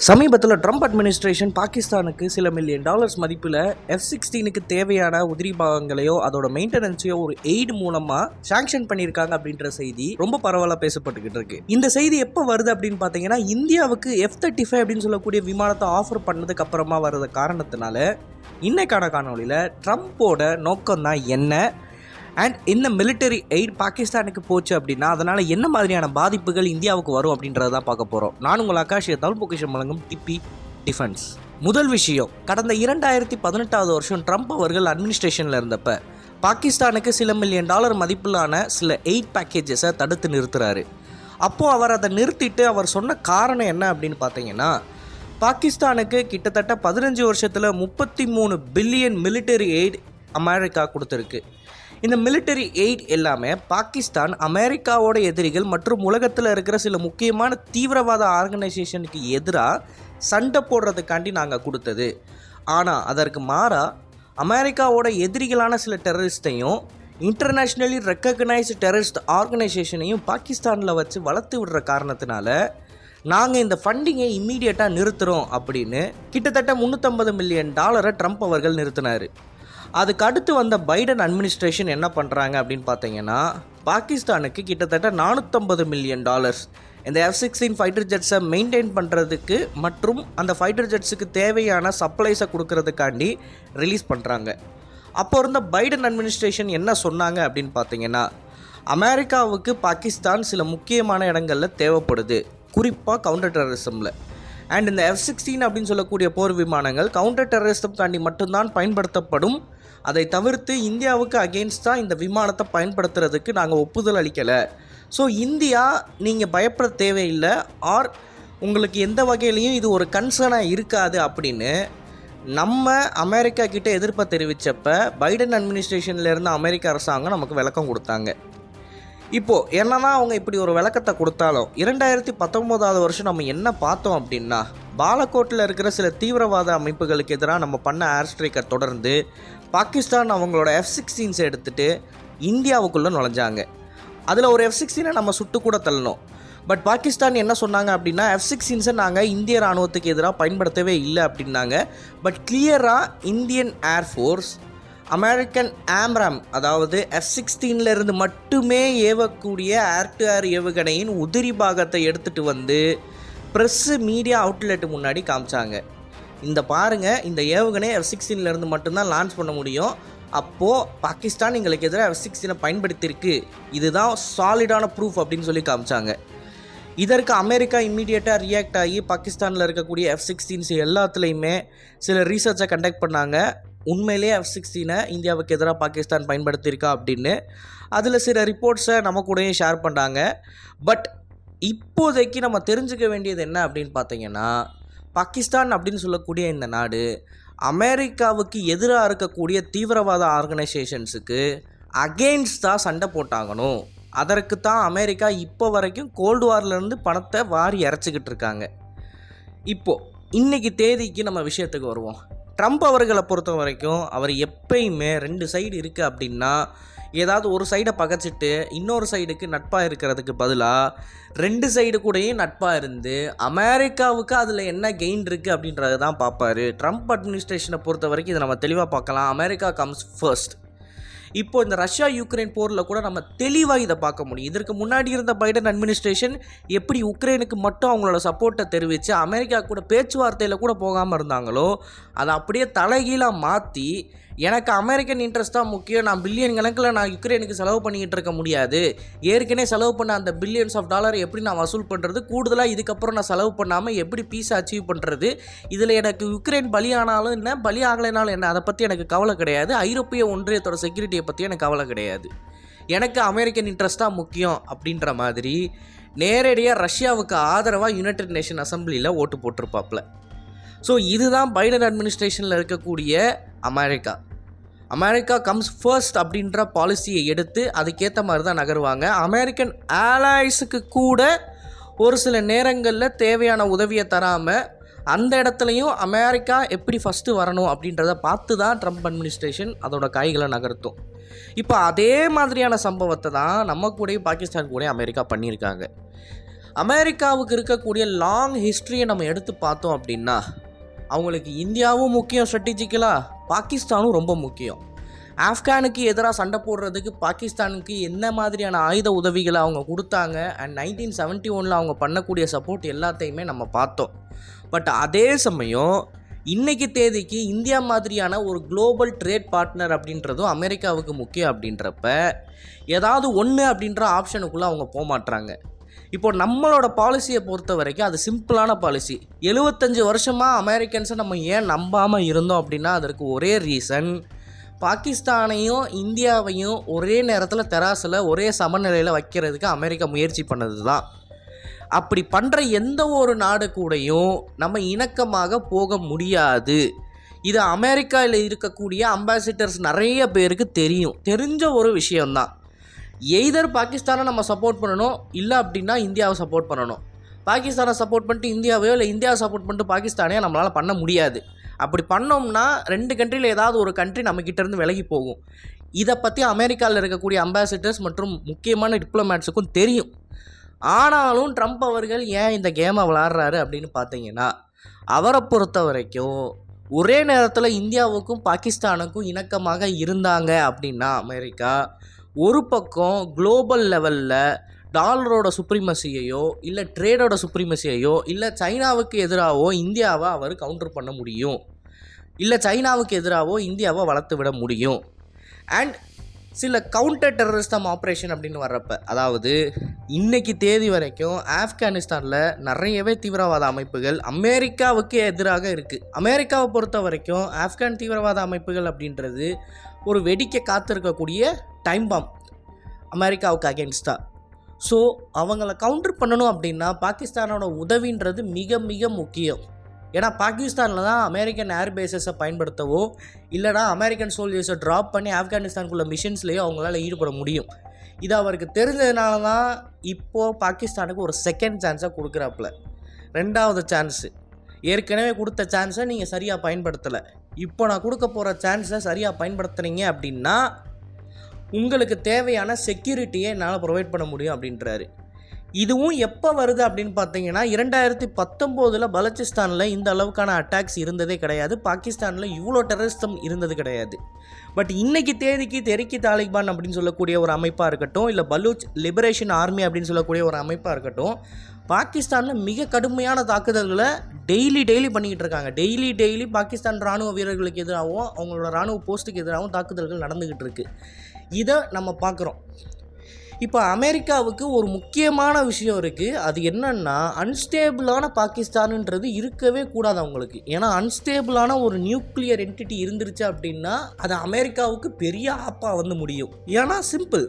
சமீபத்தில் Trump administration பாகிஸ்தானுக்கு சில மில்லியன் டாலர்ஸ் மதிப்பில் எஃப் சிக்ஸ்டீனுக்கு தேவையான உதிரி பாகங்களையோ அதோட மெயின்டெனன்ஸையோ ஒரு எய்டு மூலமா சாங்ஷன் பண்ணியிருக்காங்க அப்படின்ற செய்தி ரொம்ப பரவலாக பேசப்பட்டுக்கிட்டு இருக்கு. இந்த செய்தி எப்போ வருது அப்படின்னு பார்த்தீங்கன்னா இந்தியாவுக்கு எஃப் தேர்ட்டி ஃபைவ் அப்படின்னு சொல்லக்கூடிய விமானத்தை ஆஃபர் பண்ணதுக்கு அப்புறமா வர்றது காரணத்தினால இன்னைக்கான காணொலியில் ட்ரம்ப்போட நோக்கம் தான் என்ன? அண்ட் இந்த மிலிட்டரி எய்ட் பாகிஸ்தானுக்கு போச்சு அப்படின்னா அதனால் என்ன மாதிரியான பாதிப்புகள் இந்தியாவுக்கு வரும் அப்படின்றத தான் பார்க்க போகிறோம் நான் உங்கள் ஆகாஷிய தமிழ் பொக்கிஷம் வழங்கும் டிபி டிஃபென்ஸ். முதல் விஷயம் கடந்த இரண்டாயிரத்தி பதினெட்டாவது வருஷம் ட்ரம்ப் அவர்கள் அட்மினிஸ்ட்ரேஷனில் இருந்தப்ப பாகிஸ்தானுக்கு சில மில்லியன் டாலர் மதிப்பிலான சில எய்ட் பேக்கேஜஸை தடுத்து நிறுத்துறாரு. அப்போது அவர் அதை நிறுத்திட்டு அவர் சொன்ன காரணம் என்ன அப்படின்னு பார்த்தீங்கன்னா பாகிஸ்தானுக்கு கிட்டத்தட்ட பதினஞ்சு வருஷத்தில் முப்பத்தி மூணு பில்லியன் மிலிட்டரி எய்ட் அமெரிக்கா கொடுத்துருக்கு. இந்த மிலிட்டரி எய்ட் எல்லாமே பாகிஸ்தான் அமெரிக்காவோட எதிரிகள் மற்றும் உலகத்தில் இருக்கிற சில முக்கியமான தீவிரவாத ஆர்கனைசேஷனுக்கு எதிராக சண்டை போடுறதுக்காண்டி நாங்கள் கொடுத்தது. ஆனால் அதற்கு மாறாக அமெரிக்காவோட எதிரிகளான சில டெரரிஸ்டையும் இன்டர்நேஷ்னலி ரெக்கக்னைஸ்டு டெரரிஸ்ட் ஆர்கனைசேஷனையும் பாகிஸ்தானில் வச்சு வளர்த்து விடுற காரணத்தினால நாங்கள் இந்த ஃபண்டிங்கை இம்மீடியட்டாக நிறுத்துகிறோம் அப்படின்னு கிட்டத்தட்ட முந்நூற்றம்பது மில்லியன் டாலரை ட்ரம்ப் அவர்கள் நிறுத்தினார். அதுக்கு அடுத்து வந்த பைடன் அட்மினிஸ்ட்ரேஷன் என்ன பண்ணுறாங்க அப்படின்னு பார்த்தீங்கன்னா பாகிஸ்தானுக்கு கிட்டத்தட்ட நானூற்றம்பது மில்லியன் டாலர்ஸ் இந்த எஃப் சிக்ஸ்டீன் ஃபைட்டர் ஜெட்ஸை மெயின்டைன் பண்ணுறதுக்கு மற்றும் அந்த ஃபைட்டர் ஜெட்ஸுக்கு தேவையான சப்ளைஸை கொடுக்கறதுக்காண்டி ரிலீஸ் பண்ணுறாங்க அப்போ இருந்த பைடன் அட்மினிஸ்ட்ரேஷன் என்ன சொன்னாங்க அப்படின்னு பார்த்தீங்கன்னா அமெரிக்காவுக்கு பாகிஸ்தான் சில முக்கியமான இடங்களில் தேவைப்படுது. குறிப்பாக கவுண்டர் டெரரிசமில் அண்ட் இந்த எஃப் சிக்ஸ்டீன் அப்படின்னு சொல்லக்கூடிய போர் விமானங்கள் கவுண்டர் டெரரிசம்காண்டி மட்டும்தான் பயன்படுத்தப்படும். அதை தவிர்த்து இந்தியாவுக்கு அகெயின்ஸ்டாக இந்த விமானத்தை பயன்படுத்துறதுக்கு நாங்கள் ஒப்புதல் அளிக்கலை. ஸோ இந்தியா நீங்கள் பயப்பட தேவையில்லை. ஆர் உங்களுக்கு எந்த வகையிலையும் இது ஒரு கன்சர்னாக இருக்காது அப்படின்னு நம்ம அமெரிக்கா கிட்டே எதிர்ப்பை தெரிவித்தப்ப பைடன் அட்மினிஸ்ட்ரேஷன்லேருந்து அமெரிக்க அரசாங்கம் நமக்கு விளக்கம் கொடுத்தாங்க. இப்போது என்னதான் அவங்க இப்படி ஒரு விளக்கத்தை கொடுத்தாலும் இரண்டாயிரத்தி பத்தொம்போதாவது வருஷம் நம்ம என்ன பார்த்தோம் அப்படின்னா பாலக்கோட்டில் இருக்கிற சில தீவிரவாத அமைப்புகளுக்கு எதிராக நம்ம பண்ண ஏர் ஸ்ட்ரைக்கை தொடர்ந்து பாகிஸ்தான் அவங்களோட எஃப் சிக்ஸ்டீன்ஸை எடுத்துகிட்டு இந்தியாவுக்குள்ளே நுழைஞ்சாங்க. அதில் ஒரு எஃப் சிக்ஸ்டீனை நம்ம சுட்டு கூட தள்ளணும். பட் பாகிஸ்தான் என்ன சொன்னாங்க அப்படின்னா எஃப் சிக்ஸ்டீன்ஸை நாங்கள் இந்திய ராணுவத்துக்கு எதிராக பயன்படுத்தவே இல்லை அப்படின்னாங்க. பட் கிளியராக இந்தியன் ஏர்ஃபோர்ஸ் அமெரிக்கன் ஆம்ராம் அதாவது எஃப் சிக்ஸ்டீனில் இருந்து மட்டுமே ஏவக்கூடிய ஏர் டு ஏர் ஏவுகணையின் உதிரி பாகத்தை எடுத்துகிட்டு வந்து ப்ரெஸ்ஸு மீடியா அவுட்லெட்டு முன்னாடி காமிச்சாங்க. இந்த பாருங்கள் இந்த ஏவுகணை எஃப் சிக்ஸ்டீனில் இருந்து மட்டும்தான் லான்ச் பண்ண முடியும். அப்போது பாகிஸ்தான் எங்களுக்கு எதிராக எஃப் சிக்ஸ்டீனை பயன்படுத்தியிருக்கு. இதுதான் சாலிடான ப்ரூஃப் அப்படின்னு சொல்லி காமிச்சாங்க. இதற்கு அமெரிக்கா இம்மீடியட்டாக ரியாக்ட் ஆகி பாகிஸ்தானில் இருக்கக்கூடிய எஃப் சிக்ஸ்டீன்ஸ் எல்லாத்துலேயுமே சில ரீசர்ச்சை கண்டக்ட் பண்ணாங்க. உண்மையிலே எஃப் சிக்ஸ்டீனை இந்தியாவுக்கு எதிராக பாகிஸ்தான் பயன்படுத்தியிருக்கா அப்படின்னு அதில் சில ரிப்போர்ட்ஸை நம்ம கூடயும் ஷேர் பண்ணாங்க பட் இப்போதைக்கு நம்ம தெரிஞ்சுக்க வேண்டியது என்ன அப்படின்னு பார்த்தீங்கன்னா பாகிஸ்தான் அப்படின்னு சொல்லக்கூடிய இந்த நாடு அமெரிக்காவுக்கு எதிராக இருக்கக்கூடிய தீவிரவாத ஆர்கனைசேஷன்ஸுக்கு அகெயின்ஸ்ட் தான் சண்டை போட்டாங்கணும் அதற்கு தான் அமெரிக்கா இப்போ வரைக்கும் கோல்டு வார்லேருந்து பணத்தை வாரி இறச்சிக்கிட்டு இருக்காங்க. இப்போது இன்றைக்கி தேதிக்கு நம்ம விஷயத்துக்கு வருவோம். ட்ரம்ப் அவர்களை பொறுத்த வரைக்கும் அவர் எப்பயுமே ரெண்டு சைடு இருக்குது அப்படின்னா ஏதாவது ஒரு சைடை பகைச்சிட்டு இன்னொரு சைடுக்கு நட்பாக இருக்கிறதுக்கு பதிலாக ரெண்டு சைடு கூடயும் நட்பாக இருந்து அமெரிக்காவுக்கு அதில் என்ன கெயின் இருக்குது அப்படின்றத தான் பார்ப்பாரு. ட்ரம்ப் அட்மினிஸ்ட்ரேஷனை பொறுத்த வரைக்கும் இதை நம்ம தெளிவாக பார்க்கலாம். அமெரிக்கா கம்ஸ் ஃபர்ஸ்ட் இப்போ இந்த ரஷ்யா யுக்ரைன் போரில் கூட நம்ம தெளிவாக இதை பார்க்க முடியும். இதற்கு முன்னாடி இருந்த பைடன் அட்மினிஸ்ட்ரேஷன் எப்படி உக்ரைனுக்கு மட்டும் அவங்களோட சப்போர்ட்டை தெரிவித்து அமெரிக்கா கூட பேச்சுவார்த்தையில் கூட போகாமல் இருந்தாங்களோ அதை அப்படியே தலைகீழாக மாற்றி எனக்கு அமெரிக்கன் இன்ட்ரெஸ்ட் தான் முக்கியம் நான் பில்லியன் கணக்கில் நான் யுக்ரைனுக்கு செலவு பண்ணிக்கிட்டு இருக்க முடியாது. ஏற்கனவே செலவு பண்ண அந்த பில்லியன்ஸ் ஆஃப் டாலர் எப்படி நான் வசூல் பண்ணுறது கூடுதலாக இதுக்கப்புறம் நான் செலவு பண்ணாமல் எப்படி பீஸை அச்சீவ் பண்ணுறது இதில் எனக்கு யுக்ரைன் பலியானாலும் என்ன பலி ஆகலைனாலும் என்ன அதை பற்றி எனக்கு கவலை கிடையாது. ஐரோப்பிய ஒன்றியத்தோட செக்யூரிட்டி செக்யூரிட்டியை பற்றி எனக்கு கவலை கிடையாது. எனக்கு அமெரிக்கன் இன்ட்ரெஸ்ட் தான் முக்கியம் அப்படின்ற மாதிரி நேரடியாக ரஷ்யாவுக்கு ஆதரவாக யுனைடெட் நேஷன் அசம்பிளியில் ஓட்டு போட்டிருப்பாப்புல ஸோ இதுதான் பைடன் அட்மினிஸ்ட்ரேஷனில் இருக்கக்கூடிய அமெரிக்கா. அமெரிக்கா கம்ஸ் ஃபர்ஸ்ட் அப்படின்ற பாலிசியை எடுத்து அதுக்கேற்ற மாதிரி தான் நகருவாங்க. அமெரிக்கன் ஆலாய்ஸுக்கு கூட ஒரு சில நேரங்களில் தேவையான உதவியை தராமல் அந்த இடத்துலையும் அமெரிக்கா எப்படி ஃபஸ்ட்டு வரணும் அப்படின்றத பார்த்து தான் ட்ரம்ப் அட்மினிஸ்ட்ரேஷன் அதோட காய்களை நகர்த்தும். இப்போ அதே மாதிரியான சம்பவத்தை தான் நம்ம கூடயும் பாகிஸ்தான் கூட அமெரிக்கா பண்ணியிருக்காங்க. அமெரிக்காவுக்கு இருக்கக்கூடிய லாங் ஹிஸ்ட்ரியை நம்ம எடுத்து பார்த்தோம் அப்படின்னா அவங்களுக்கு இந்தியாவும் முக்கியம் ஸ்ட்ராட்டஜிக்கலாக பாகிஸ்தானும் ரொம்ப முக்கியம். ஆப்கானுக்கு எதிராக சண்டை போடுறதுக்கு பாகிஸ்தானுக்கு என்ன மாதிரியான ஆயுத உதவிகளை அவங்க கொடுத்தாங்க அண்ட் நைன்டீன் செவன்ட்டி ஒனில் அவங்க பண்ணக்கூடிய சப்போர்ட் எல்லாத்தையுமே நம்ம பார்த்தோம். பட் அதே சமயம் இன்றைக்கி தேதிக்கு இந்தியா மாதிரியான ஒரு குளோபல் ட்ரேட் பார்ட்னர் அப்படின்றதும் அமெரிக்காவுக்கு முக்கியம் அப்படின்றப்ப ஏதாவது ஒன்று அப்படின்ற ஆப்ஷனுக்குள்ளே அவங்க போகமாட்றாங்க இப்போ நம்மளோட பாலிசியை பொறுத்த வரைக்கும் அது சிம்பிளான பாலிசி எழுபத்தஞ்சு வருஷமாக அமெரிக்கன்ஸை நம்ம ஏன் நம்பாமல் இருந்தோம் அப்படின்னா அதற்கு ஒரே ரீசன் பாகிஸ்தானையும் இந்தியாவையும் ஒரே நேரத்தில் தெராசில் ஒரே சமநிலையில் வைக்கிறதுக்கு அமெரிக்கா முயற்சி பண்ணது தான் அப்படி பண்ணுற எந்த ஒரு நாடு கூடயும் நம்ம இணக்கமாக போக முடியாது. இது அமெரிக்காவில் இருக்கக்கூடிய அம்பாசிடர்ஸ் நிறைய பேருக்கு தெரியும். தெரிஞ்ச ஒரு விஷயம்தான். எய்தர் பாகிஸ்தானை நம்ம சப்போர்ட் பண்ணணும் இல்லை அப்படின்னா இந்தியாவை சப்போர்ட் பண்ணணும். பாகிஸ்தானை சப்போர்ட் பண்ணிட்டு இந்தியாவையோ இல்லை இந்தியாவை சப்போர்ட் பண்ணிட்டு பாகிஸ்தானையோ நம்மளால் பண்ண முடியாது. அப்படி பண்ணோம்னா ரெண்டு கண்ட்ரியில் ஏதாவது ஒரு கண்ட்ரி நம்மக்கிட்ட இருந்து விலகி போகும். இதை பற்றி அமெரிக்காவில் இருக்கக்கூடிய அம்பாசிடர்ஸ் மற்றும் முக்கியமான டிப்ளமேட்ஸுக்கும் தெரியும். ஆனாலும் ட்ரம்ப் அவர்கள் ஏன் இந்த கேமை விளாட்றாரு அப்படின்னு பார்த்தீங்கன்னா அவரை பொறுத்த வரைக்கும் ஒரே நேரத்தில் இந்தியாவுக்கும் பாகிஸ்தானுக்கும் இணக்கமாக இருந்தாங்க அப்படின்னா அமெரிக்கா ஒரு பக்கம் குளோபல் லெவலில் டாலரோட சுப்ரிமசியையோ இல்லை ட்ரேடோட சுப்ரிமசியையோ இல்லை சைனாவுக்கு எதிராகவோ இந்தியாவை அவர் கவுண்டர் பண்ண முடியும். இல்லை சைனாவுக்கு எதிராகவோ இந்தியாவை வளர்த்து விட முடியும். அண்ட் சில கவுண்டர் டெரரிஸ்டம் ஆப்ரேஷன் அப்படின்னு வர்றப்ப அதாவது இன்னைக்கு தேதி வரைக்கும் ஆப்கானிஸ்தானில் நிறையவே தீவிரவாத அமைப்புகள் அமெரிக்காவுக்கு எதிராக இருக்குது அமெரிக்காவை பொறுத்த வரைக்கும் ஆப்கான் தீவிரவாத அமைப்புகள் அப்படின்றது ஒரு வெடிக்க காத்திருக்கக்கூடிய டைம் பாம் அமெரிக்காவுக்கு அகேன்ஸ்டாக ஸோ அவங்கள கவுண்டர் பண்ணணும் அப்படின்னா பாகிஸ்தானோட உதவின்றது மிக மிக முக்கியம். ஏன்னா பாகிஸ்தானில் தான் அமெரிக்கன் ஏர் பேசஸை பயன்படுத்தவோ இல்லைனா அமெரிக்கன் சோல்ஜர்ஸை ட்ராப் பண்ணி ஆப்கானிஸ்தானுக்குள்ள மிஷின்ஸ்லேயோ அவங்களால ஈடுபட முடியும். இது அவருக்கு தெரிஞ்சதுனால தான் இப்போது பாகிஸ்தானுக்கு ஒரு செகண்ட் சான்ஸாக கொடுக்குறாப்புல. ரெண்டாவது சான்ஸு ஏற்கனவே கொடுத்த சான்ஸை நீங்கள் சரியாக பயன்படுத்தலை. இப்போ நான் கொடுக்க போகிற சான்ஸை சரியாக பயன்படுத்துனீங்க அப்படின்னா உங்களுக்கு தேவையான செக்யூரிட்டியை என்னால் ப்ரொவைட் பண்ண முடியும் அப்படின்றாரு. இதுவும் எப்போ வருது அப்படின்னு பார்த்தீங்கன்னா இரண்டாயிரத்தி பத்தொம்போதில் பலச்சிஸ்தானில் இந்த அளவுக்கான அட்டாக்ஸ் இருந்ததே கிடையாது. பாகிஸ்தானில் இவ்வளோ டெரரிஸ்டம் இருந்தது கிடையாது. பட் இன்னைக்கு தேதிக்கு தெறிக்கி தாலிபான் அப்படின்னு சொல்லக்கூடிய ஒரு அமைப்பாக இருக்கட்டும் இல்லை பலூச் லிபரேஷன் ஆர்மி அப்படின்னு சொல்லக்கூடிய ஒரு அமைப்பாக இருக்கட்டும் பாகிஸ்தானில் மிக கடுமையான தாக்குதல்களை டெய்லி டெய்லி பண்ணிக்கிட்டு இருக்காங்க. டெய்லி டெய்லி பாகிஸ்தான் ராணுவ வீரர்களுக்கு எதிராகவும் அவங்களோட ராணுவ போஸ்ட்டுக்கு எதிராகவும் தாக்குதல்கள் நடந்துக்கிட்டு இருக்குது இதை நம்ம பார்க்குறோம். இப்போ அமெரிக்காவுக்கு ஒரு முக்கியமான விஷயம் இருக்குது அது என்னன்னா அன்ஸ்டேபிளான பாகிஸ்தானுன்றது இருக்கவே கூடாது அவங்களுக்கு. ஏன்னா அன்ஸ்டேபிளான ஒரு நியூக்ளியர் என்டிட்டி இருந்துருச்சு அப்படின்னா அது அமெரிக்காவுக்கு பெரிய ஆப்பாக வந்து முடியும். ஏன்னா சிம்பிள்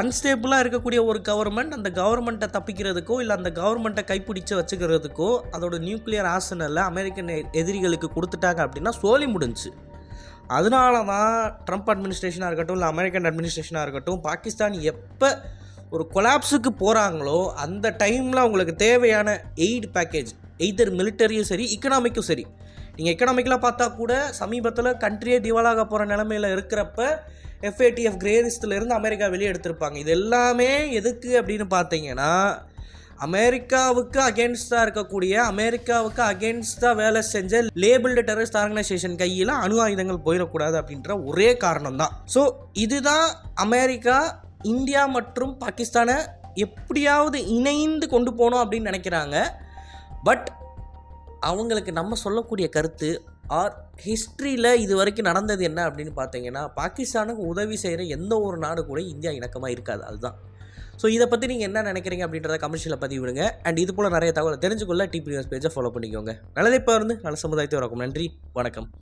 அன்ஸ்டேபிளாக இருக்கக்கூடிய ஒரு கவர்மெண்ட் அந்த கவர்மெண்ட்டை தப்பிக்கிறதுக்கோ இல்லை அந்த கவர்மெண்ட்டை கைப்பிடிச்சு வச்சுக்கிறதுக்கோ அதோட நியூக்ளியர் ஆசனலில் அமெரிக்கன் எதிரிகளுக்கு கொடுத்துட்டாங்க அப்படின்னா சோழி முடிஞ்சு அதனால தான் ட்ரம்ப் அட்மினிஸ்ட்ரேஷனாக இருக்கட்டும் இல்லை அமெரிக்கன் அட்மினிஸ்ட்ரேஷனாக இருக்கட்டும் பாகிஸ்தான் எப்போ ஒரு கொலாப்ஸுக்கு போகிறாங்களோ அந்த டைமில் அவங்களுக்கு தேவையான எய்ட் பேக்கேஜ் எய்தர் மிலிட்டரியும் சரி இக்கனாமிக்கும் சரி. நீங்கள் எக்கனாமிக்கலாக பார்த்தா கூட சமீபத்தில் கண்ட்ரியே திவாலாக போகிற நிலமையில இருக்கிறப்ப எஃப்ஏடிஎஃப் இருந்து அமெரிக்கா வெளியே எடுத்திருப்பாங்க. இது எல்லாமே எதுக்கு அப்படின்னு பார்த்தீங்கன்னா அமெரிக்காவுக்கு அகேன்ஸ்டாக இருக்கக்கூடிய அமெரிக்காவுக்கு அகேன்ஸ்டாக வேலை செஞ்ச லேபிள்டு டெரரிஸ்ட் ஆர்கனைசேஷன் கையில் அணு ஆயுதங்கள் போயிடக்கூடாது அப்படின்ற ஒரே காரணம் தான் ஸோ இதுதான் அமெரிக்கா இந்தியா மற்றும் பாகிஸ்தானை எப்படியாவது இணைந்து கொண்டு போகணும் அப்படின்னு நினைக்கிறாங்க. பட் அவங்களுக்கு நம்ம சொல்லக்கூடிய கருத்து ஆர் ஹிஸ்ட்ரியில் இது வரைக்கும் நடந்தது என்ன அப்படின்னு பார்த்தீங்கன்னா பாகிஸ்தானுக்கு உதவி செய்கிற எந்த ஒரு நாடு கூட இந்தியா இணக்கமாக இருக்காது. அதுதான். ஸோ இதை பற்றி நீங்கள் என்ன நினைக்கிறீங்க அப்படின்றத கமெண்ட்ஸில் பதிவு விடுங்க. அண்ட் இது போல் நிறைய தகவலை தெரிஞ்சுக்கொள்ள டிபி நியூஸ் பேஜை ஃபாலோ பண்ணிக்கோங்க. நல்லதே இப்போ நல்ல சமுதாயத்தை வரக்கும் நன்றி வணக்கம்.